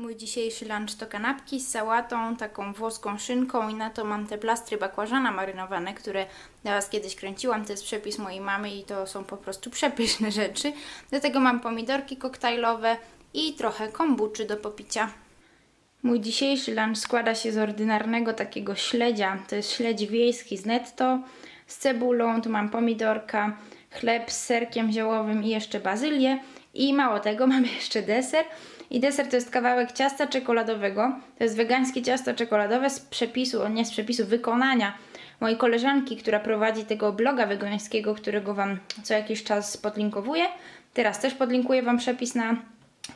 Mój dzisiejszy lunch to kanapki z sałatą, taką włoską szynką i na to mam te plastry bakłażana marynowane, które dla Was kiedyś kręciłam. To jest przepis mojej mamy i to są po prostu przepyszne rzeczy. Do tego mam pomidorki koktajlowe i trochę kombuczy do popicia. Mój dzisiejszy lunch składa się z ordynarnego takiego śledzia. To jest śledź wiejski z netto, z cebulą, tu mam pomidorka, chleb z serkiem ziołowym i jeszcze bazylię. I mało tego, mamy jeszcze deser. I deser to jest kawałek ciasta czekoladowego. To jest wegańskie ciasto czekoladowe z przepisu, nie z przepisu, wykonania mojej koleżanki, która prowadzi tego bloga wegańskiego, którego Wam co jakiś czas podlinkowuję. Teraz też podlinkuję Wam przepis na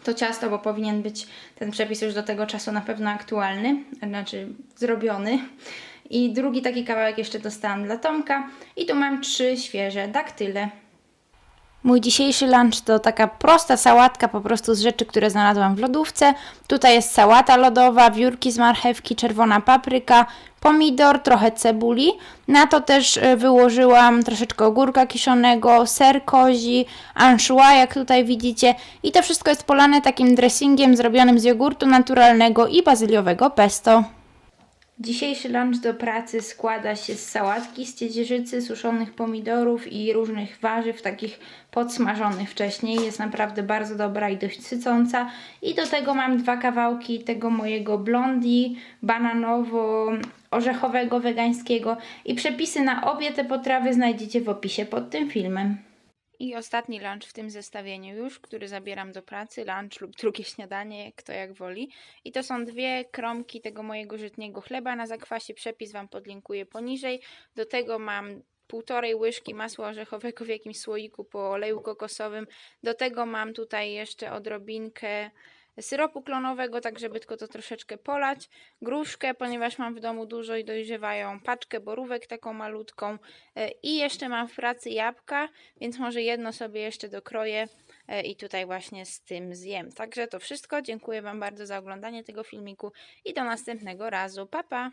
to ciasto, bo powinien być ten przepis już do tego czasu na pewno aktualny, znaczy zrobiony. I drugi taki kawałek jeszcze dostałam dla Tomka. I tu mam trzy świeże daktyle. Mój dzisiejszy lunch to taka prosta sałatka po prostu z rzeczy, które znalazłam w lodówce. Tutaj jest sałata lodowa, wiórki z marchewki, czerwona papryka, pomidor, trochę cebuli. Na to też y, wyłożyłam troszeczkę ogórka kiszonego, ser kozi, anchois, jak tutaj widzicie. I to wszystko jest polane takim dressingiem zrobionym z jogurtu naturalnego i bazyliowego pesto. Dzisiejszy lunch do pracy składa się z sałatki z ciecierzycy, suszonych pomidorów i różnych warzyw, takich podsmażonych wcześniej. Jest naprawdę bardzo dobra i dość sycąca. I do tego mam dwa kawałki tego mojego blondi bananowo-orzechowego, wegańskiego. I przepisy na obie te potrawy znajdziecie w opisie pod tym filmem. I ostatni lunch w tym zestawieniu już, który zabieram do pracy, lunch lub drugie śniadanie, kto jak woli. I to są dwie kromki tego mojego żytniego chleba na zakwasie, przepis Wam podlinkuję poniżej. Do tego mam półtorej łyżki masła orzechowego w jakimś słoiku po oleju kokosowym. Do tego mam tutaj jeszcze odrobinkę syropu klonowego, tak żeby tylko to troszeczkę polać. Gruszkę, ponieważ mam w domu dużo i dojrzewają. Paczkę borówek taką malutką. E, I jeszcze mam w pracy jabłka, więc może jedno sobie jeszcze dokroję e, i tutaj właśnie z tym zjem. Także to wszystko. Dziękuję Wam bardzo za oglądanie tego filmiku i do następnego razu. Pa, pa!